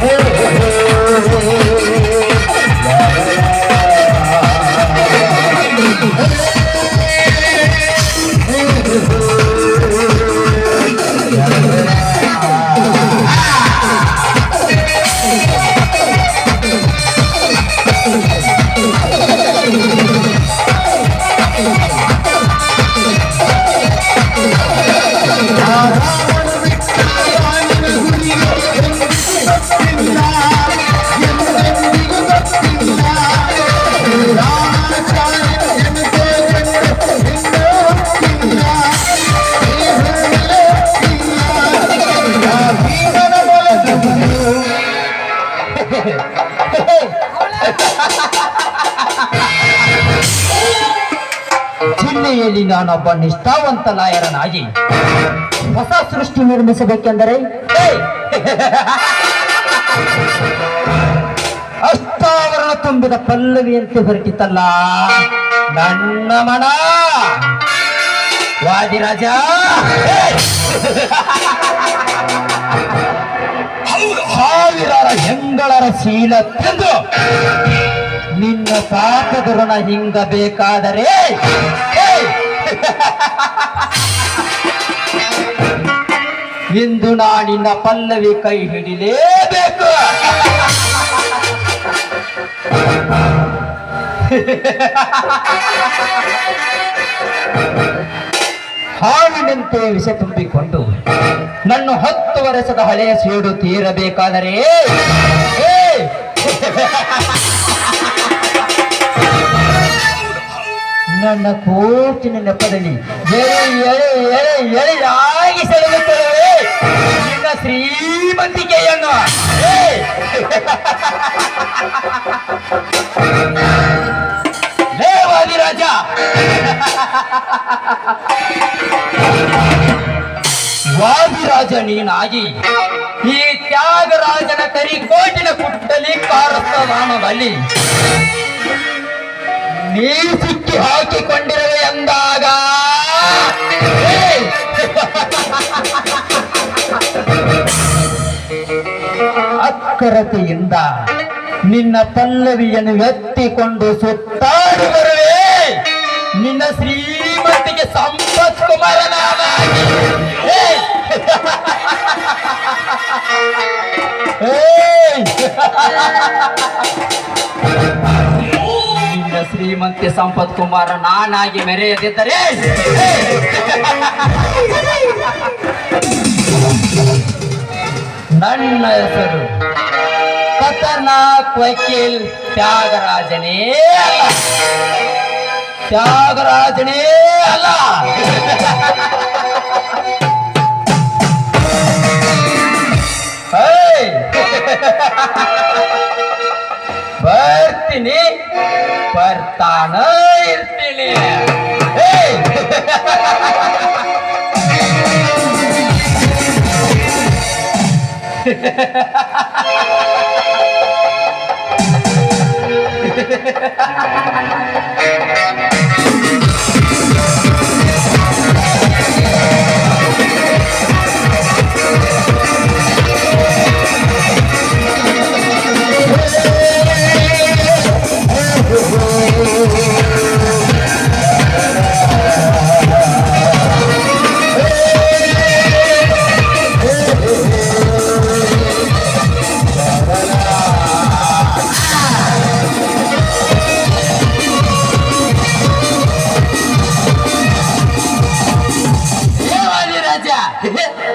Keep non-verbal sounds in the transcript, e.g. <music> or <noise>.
hell. ಜಿಲ್ಲೆಯಲ್ಲಿ ನಾನೊಬ್ಬ ನಿಷ್ಠಾವಂತ ಲಾಯರನಾಗಿ ಹೊಸ ಸೃಷ್ಟಿ ನಿರ್ಮಿಸಬೇಕೆಂದರೆ ಅಷ್ಟಾವರಣ ತುಂಬಿದ ಪಲ್ಲವಿಯಂತೆ ಹೊರಟಿತಲ್ಲ, ನನ್ನ ಮನ! ವಾದಿರಾಜ! ಸಾವಿರಾರ ಹೆಂಗಳರ ಶೀಲ ತಿಂದು ನಿನ್ನ ಋಣ ಹಿಂಗಬೇಕಾದರೆ ಇಂದು ನಾಡಿನ ಪಲ್ಲವಿ ಕೈ ಹಿಡಿಲೇಬೇಕು. ಹಾವಿನಂತೆ ವಿಷ ತುಂಬಿಕೊಂಡು ನನ್ನ ಹತ್ತು ವರ್ಷದ ಹಳೆಯ ಸೇಡು ತೀರಬೇಕಾದರೆ ನನ್ನ ಕೋಟಿನ ನೆಪದಲ್ಲಿ ಎಳೆ ಎಳೆ ಎಳೆ ಎಳೆಯಾಗಿ ಸೆಳೆಯುತ್ತೇವೆ ನಿನ್ನ ಶ್ರೀಮಂತಿಕೆಯನ್ನು! ಲೇ ವಾದಿರಾಜ ನೀನಾಗಿ, ಈ ತ್ಯಾಗರಾಜನ ಕರಿಕೋಟಿನ ಕುಟ್ಟಲಿ ಕಾರಸ್ಥಾನದಲ್ಲಿ ನೀ ಸಿಕ್ಕಿ ಹಾಕಿಕೊಂಡಿರುವೆ ಎಂದಾಗ! <laughs> ಅಕ್ಕರತೆಯಿಂದ ನಿನ್ನ ಪಲ್ಲವಿಯನ್ನು ಎತ್ತಿಕೊಂಡು ಸುತ್ತಾಡಿ ಬರುವೆ ನಿನ್ನ ಶ್ರೀಮತಿಗೆ ಸಂಪತ್ ಕುಮಾರನಾಗಿ ಏಯ್! <laughs> <laughs> ಶ್ರೀಮಂತಿ ಸಂಪತ್ ಕುಮಾರ ನಾನಾಗಿ ಮೆರೆಯದಿದ್ದರೆ? ನನ್ನ ಹೆಸರು ಖತರ್ನಾಕ್ ವಕೀಲ್ ತ್ಯಾಗರಾಜನೇ ಅಲ್ಲ. ತ್ಯಾಗರಾಜನೇ ಅಲ್ಲ! ಬರ್ತೀನಿ. ಬರ್ತಾನ ಇರ್ತೀನಿ ಏಯ್! <laughs> Yeah. <laughs>